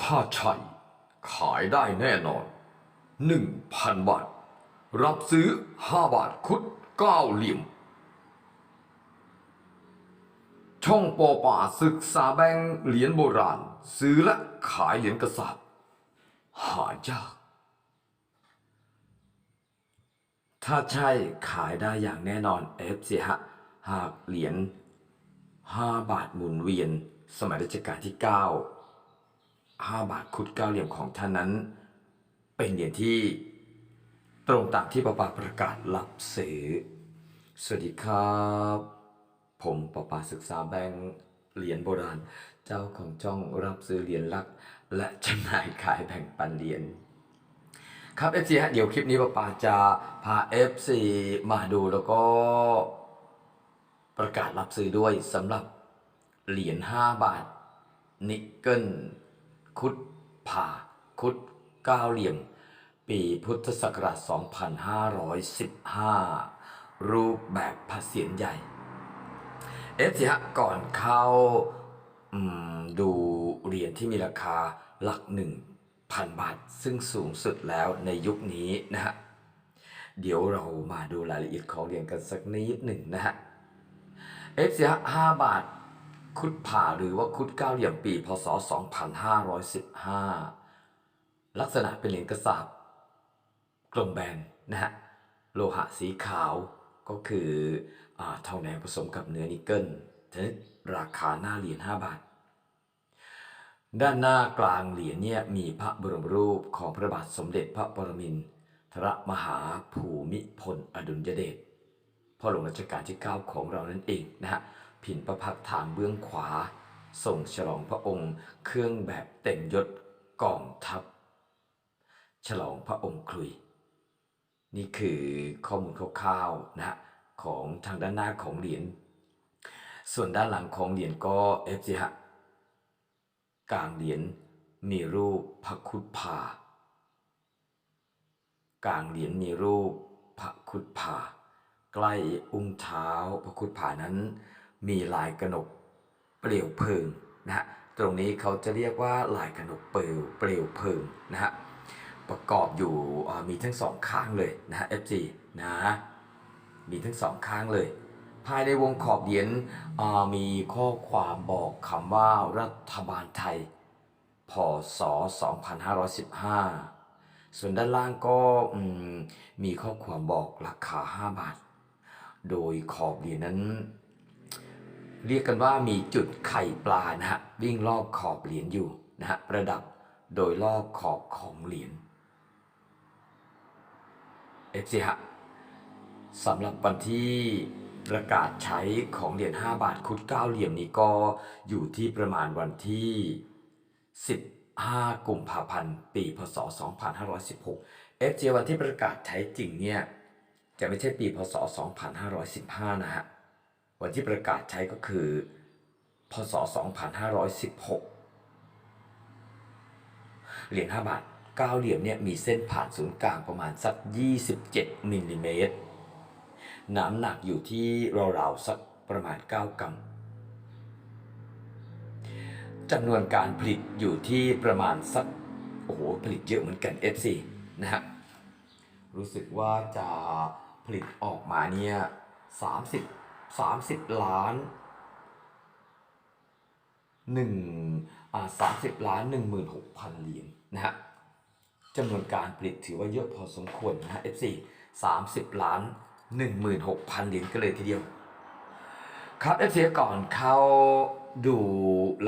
ถ้าใช่ขายได้แน่นอนหนึ่งพันบาท รับซื้อห้าบาทคุดเก้าเหลี่ยม ช่องปอป่าศึกษาแบงค์เหรียญโบราณ ซื้อและขายเหรียญกระสาบหายาก ถ้าใช่ขายได้อย่างแน่นอนเอฟซีฮะ หากเหรียญ5บาทหมุนเวียน สมัยรัชกาลที่9 5 บาทคุดเก้าเหลี่ยมของท่านนั้น เป็นเหรียญที่ตรงตามที่ปปาประกาศรับซื้อ สวัสดีครับ ผมปปาศึกษาแบงค์เหรียญโบราณ เจ้าของจ้องรับซื้อเหรียญลัก และจำหน่ายขายแบ่งปันเหรียญครับ FC ฮะเดี๋ยวคลิปนี้ปปาจะพา FC มาดูแล้วก็ประกาศรับซื้อด้วยสำหรับเหรียญ5บาทนิกเกิล คุดผ่าคุดก้าเหลี่ยม ปีพุทธศักราช 2515 รูปแบบพระเศียรใหญ่ เอฟซีฮะก่อนเข้าดูเหรียญที่มีราคาหลักหนึ่งพันบาท ซึ่งสูงสุดแล้วในยุคนี้นะฮะ เดี๋ยวเรามาดูรายละเอียดของเหรียญกันสักนิดหนึ่งนะฮะเอฟซีฮะห้าบาท คุดผ่าหรือว่าคุดเก้าเหลี่ยมปีพศ 2515 ลักษณะเป็นเหรียญกระสาบกลมแบนนะฮะโลหะสีขาวก็คืออาทองแดงผสมกับเนื้อนิกเกิลทีนี้ราคาหน้าเหรียญ5บาท ด้านหน้ากลางเหรียญเนี่ยมีพระบรมรูปของพระบาทสมเด็จพระปรมินทรมหาภูมิพลอดุลยเดชพ่อหลวงรัชกาลที่ 9 ของเรานั่นเองนะฮะ ผินประพักทางเบื้องขวา ส่งฉลองพระองค์เครื่องแบบเต็มยศกองทัพ ฉลองพระองค์คลุย นี่คือข้อมูลคร่าวๆนะฮะของทางด้านหน้าของเหรียญ ส่วนด้านหลังของเหรียญก็เอฟซีฮะกลางเหรียญมีรูปพระคุดผากลางเหรียญมีรูปพระคุดผาใกล้อุ้งเท้าพระคุดผานั้น มีลายกระหนกเปลวเพลิงนะฮะตรงนี้เขาจะเรียกว่าลายกระหนกเปลวเปลวเพลิงนะฮะประกอบอยู่มีทั้งสองข้างเลยนะฮะ FC นะมีทั้งสองข้างเลย ภายในวงขอบเหรียญมีข้อความบอกคำว่ารัฐบาลไทยพศ 2515 ส่วนด้านล่างก็มมีข้อความบอกราคา 5 บาท โดยขอบเหรียญนั้น เรียกกันว่ามีจุดไข่ปลานะฮะวิ่งรอบขอบเหรียญอยู่นะฮะประดับโดยรอบขอบของเหรียญเอฟซีฮะสำหรับวันที่ประกาศใช้ของเหรียญ5บาทคุด9เหลี่ยมนี้ก็อยู่ที่ประมาณวันที่ 15 กุมภาพันธ์ ปี พศ 2516 FJ วันที่ประกาศใช้จริงเนี่ย จะไม่ใช่ปี พศ 2515 นะฮะ วันที่ประกาศใช้ก็คือ พศ 2516 เหรียญ5บาท9เหลี่ยมเนี่ยมีเส้นผ่านศูนย์กลางประมาณสัก 27มิลลิเมตรน้ำหนักอยู่ที่ราวๆสักประมาณ 9 กรัมจำนวนการผลิตอยู่ที่ประมาณสัก โอ้โห ผลิตเยอะเหมือนกัน FC นะฮะ รู้สึกว่าจะผลิตออกมาเนี่ย30 30ล้านหนึ่งอ่าสามสิบล้านหนึ่งหมื่นหกพันเหรียญนะฮะจำนวนการผลิตถือว่าเยอะพอสมควรนะฮะ F4 สามสิบล้านหนึ่งหมื่นหกพันเหรียญก็เลยทีเดียว ครับ F4 ก่อนเข้าดู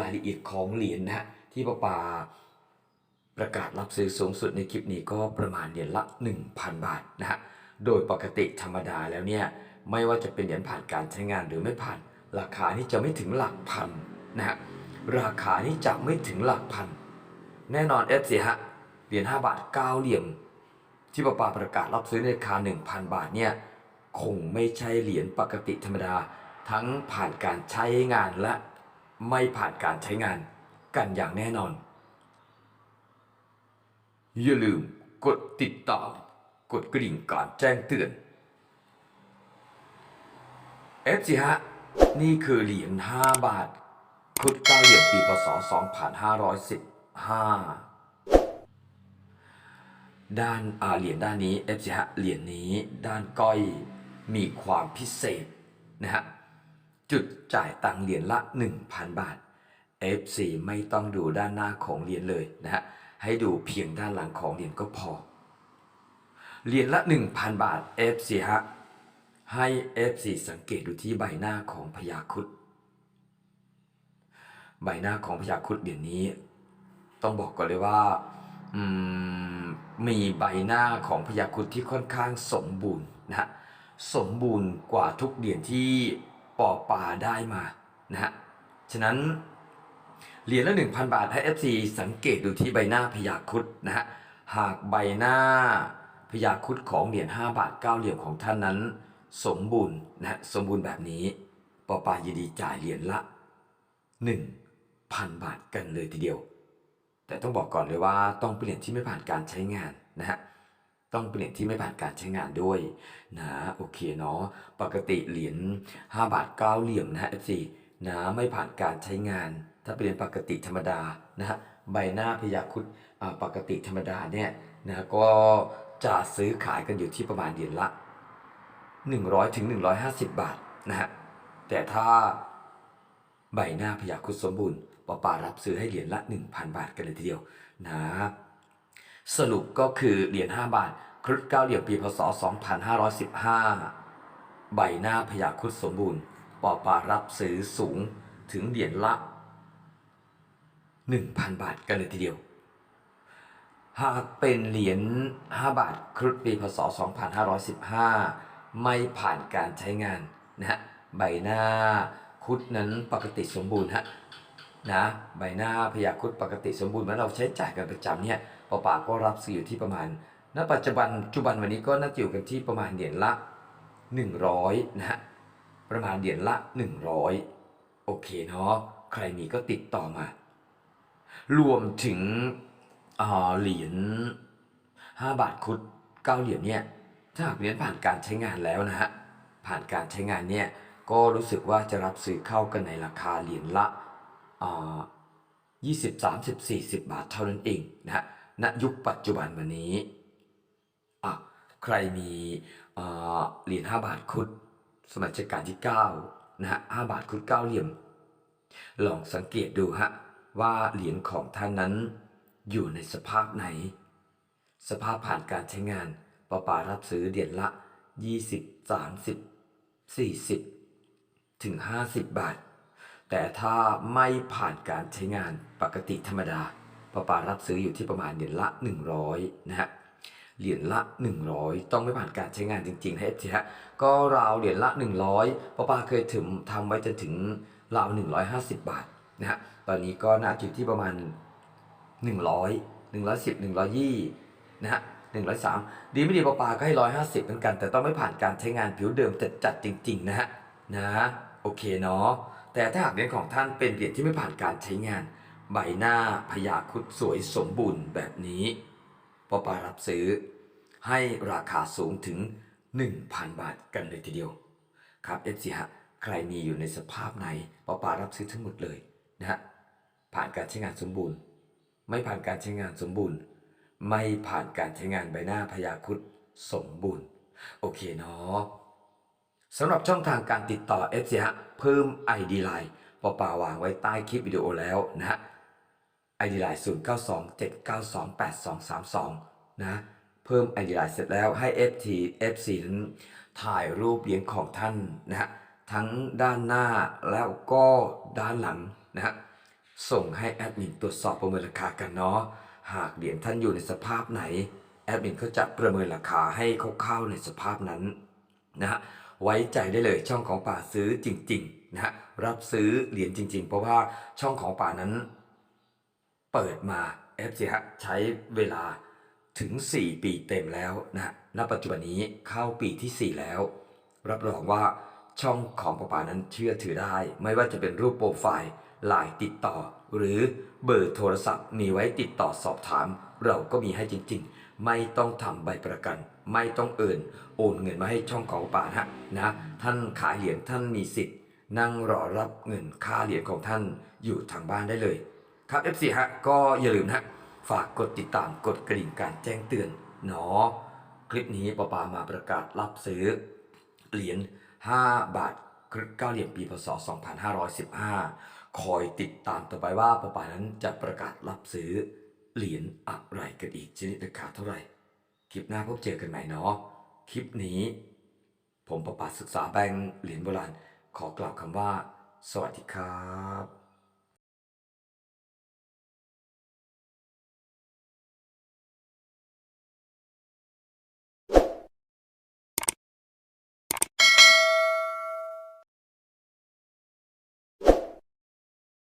รายละเอียดของเหรียญนะฮะ ที่ปาปาประกาศรับซื้อสูงสุดในคลิปนี้ก็ประมาณเหรียญละ 1,000 บาทนะฮะ โดยปกติธรรมดาแล้วเนี่ย ไม่ว่าจะเป็นเหรียญผ่านการใช้งานหรือไม่ผ่าน ราคานี้จะไม่ถึงหลักพันนะฮะราคานี้จะไม่ถึงหลักพัน แน่นอนเอฟซีฮะเหรียญ5บาท9เหลี่ยม ที่ปาปาประกาศรับซื้อในราคา 1,000 บาทเนี่ยคงไม่ใช่เหรียญปกติธรรมดา ทั้งผ่านการใช้งานและไม่ผ่านการใช้งานกันอย่างแน่นอน อย่าลืมกดติดตาม กดกระดิ่งการแจ้งเตือน f อฮะ นี่คือเหรียญ5บาทพุทธเก้าเหลี่ยมปีพศห้าด้านอาเหรียญด้านนี้ F ฮะ เหรียญนี้ด้านก้อยมีความพิเศษนะฮะ จุดจ่ายตังเหรียญละ 1,000 บาท F4 ไม่ต้องดูด้านหน้าของเหรียญเลยนะฮะ ให้ดูเพียงด้านหลังของเหรียญก็พอ เหรียญละ 1,000 บาท F4 ฮะ ให้ F4 สังเกตดูที่ใบหน้าของพญาครุดใบหน้าของพญาครุดเหรียญนี้ ต้องบอกก่อนเลยว่าอมีใบหน้าของพญาครุดที่ค่อนข้างสมบูรณ์นะฮะสมบูรณ์กว่าทุกเหรียญที่ปอป่าได้มานะฮะฉะนั้นเหรียญละ 1,000 บาทให้ FC สังเกตดูที่ใบหน้าพญาครุดนะฮะหากใบหน้าพญาครุดของเหรียญ5บาท 9 เหรียญของท่านนั้น สมบูรณ์นะฮะสมบูรณ์แบบนี้ปอปายินดีจ่ายเหรียญละ1,000 บาทกันเลยทีเดียว แต่ต้องบอกก่อนเลยว่าต้องเป็นเหรียญที่ไม่ผ่านการใช้งานนะฮะต้องเป็นเหรียญที่ไม่ผ่านการใช้งานด้วยนะโอเคเนาะปกติเหรียญ5บาท9เหลี่ยมนะฮะ FC นะไม่ผ่านการใช้งาน ถ้าเป็นเหรียญปกติธรรมดานะฮะใบหน้าพยาคุดปกติธรรมดาเนี่ยนะก็จะซื้อขายกันอยู่ที่ประมาณเหรียญละ 100ถึง150 บาทนะฮะแต่ถ้าใบหน้าพยาคุดสมบูรณ์ปอปารับซื้อให้เหรียญละ 1,000 บาทกันเลยทีเดียวนะสรุปก็คือเหรียญ5บาทครุฑเก้าเหรียญปีพศ 2515 ใบหน้าพยาคุดสมบูรณ์ปอปารับซื้อสูงถึงเหรียญละ 1,000 บาทกันเลยทีเดียว หากเป็นเหรียญ5บาทครุฑปีพศ 2515 ไม่ผ่านการใช้งานนะฮะใบหน้าครุฑนั้นปกติสมบูรณ์ฮะนะใบหน้าพยาครุฑปกติสมบูรณ์เมื่อเราใช้จ่ายกันประจำเนี่ยปอปาก็รับซื้ออยู่ที่ประมาณณปัจจุบันปัจจุบันวันนี้ก็น่าจะอยู่กันที่ประมาณเหรียญละ 100นะฮะประมาณเหรียญละ 100 โอเคเนาะใครมีก็ติดต่อมา รวมถึงเหรียญ5บาทคุด9เหรียญเนี่ย ถ้าหากเหรียญผ่านการใช้งานแล้วนะฮะ ผ่านการใช้งานเนี่ย ก็รู้สึกว่าจะรับซื้อเข้ากันในราคาเหรียญละอ่า20 30 40บาทเท่านั้นเองนะฮะ ณ ยุคปัจจุบันวันนี้อะใครมีเหรียญ5บาทคุด สมัยรัชกาลที่9นะฮะ5บาทคุด9เหลี่ยม ลองสังเกตดูฮะว่าเหรียญของท่านนั้นอยู่ในสภาพไหน สภาพผ่านการใช้งาน ปอปารับซื้อเหรียญละ 20 30 40 ถึง 50 บาท แต่ถ้าไม่ผ่านการใช้งานปกติธรรมดาปอปารับซื้ออยู่ที่ประมาณเหรียญละ 100 นะฮะเหรียญละ 100 ต้องไม่ผ่านการใช้งานจริงๆนะทีฮะก็ราวเหรียญละ 100ปอปาเคยถึงทำไว้จนถึงราว 150 บาทนะฮะตอนนี้ก็น่าจะอยู่ที่ประมาณ 100 110 120นะฮะ 103 ดีไม่ดีปอปาก็ให้ 150 เหมือนกัน แต่ต้องไม่ผ่านการใช้งานผิวเดิมจัดจัดจริง ๆ นะฮะนะโอเคเนาะแต่ถ้าหากเหรียญของท่านเป็นเหรียญที่ไม่ผ่านการใช้งาน ใบหน้าพยาคุดสวยสมบูรณ์แบบนี้ปอปารับซื้อ ให้ราคาสูงถึง 1,000 บาทกันเลยทีเดียว ครับเอฟซีฮะใครมีอยู่ในสภาพไหนปอปารับซื้อทั้งหมดเลยนะฮะผ่านการใช้งานสมบูรณ์ ไม่ผ่านการใช้งานสมบูรณ์ ไม่ผ่านการใช้งานใบหน้าพยาครุดสมบูรณ์ โอเคเนาะสำหรับช่องทางการติดต่อ f อฮะเพิ่ม ID Line ปอปาวางไว้ใต้คลิปวิดีโอแล้วนะฮะ ID Line 0 9 2 7 9 2 8 2 3 2 นะ เพิ่ม ID Line เสร็จแล้วให้ FT FC นั้นถ่ายรูปเหรียญของท่านนะฮะ ทั้งด้านหน้าแล้วก็ด้านหลังนะฮะ ส่งให้แอดมินตรวจสอบประเมินราคากันเนาะ หากเหรียญท่านอยู่ในสภาพไหน แอดมินเขาจะประเมินราคาให้คร่าวๆในสภาพนั้นนะฮะไว้ใจได้เลยช่องของป่าซื้อจริงๆนะฮะรับซื้อเหรียญจริง ๆ เพราะว่าช่องของป่านั้น เปิดมา FC ฮะใช้เวลาถึง 4 ปีเต็มแล้วนะณปัจจุบันนี้เข้าปีที่ 4 แล้ว รับรองว่าช่องของปอปานั้นเชื่อถือได้ ไม่ว่าจะเป็นรูปโปรไฟล์ ไลน์ติดต่อ หรือเบอร์โทรศัพท์มีไว้ติดต่อสอบถาม เราก็มีให้จริงๆ ไม่ต้องทำใบประกัน ไม่ต้องเอินโอนเงินมาให้ช่องของปานะฮะนะท่านขายเหรียญท่านมีสิทธิ์ นั่งรอรับเงินค่าเหรียญของท่านอยู่ทางบ้านได้เลย ครับ FC ฮะก็อย่าลืมนะฮะฝากกดติดตามกดกระดิ่งการแจ้งเตือนเนาะคลิปนี้ปอปามาประกาศรับซื้อ เหรียญ5บาท9เหรียญปีพศ2515 คอยติดตามต่อไปว่าปปานั้นจะประกาศรับซื้อเหรียญอะไรกันอีกชนิดราคาเท่าไหร่ คลิปหน้าพบเจอกันใหม่เนาะ คลิปนี้ ผมประปาศึกษาแบงค์เหรียญโบราณขอกล่าวคำว่า สวัสดีครับ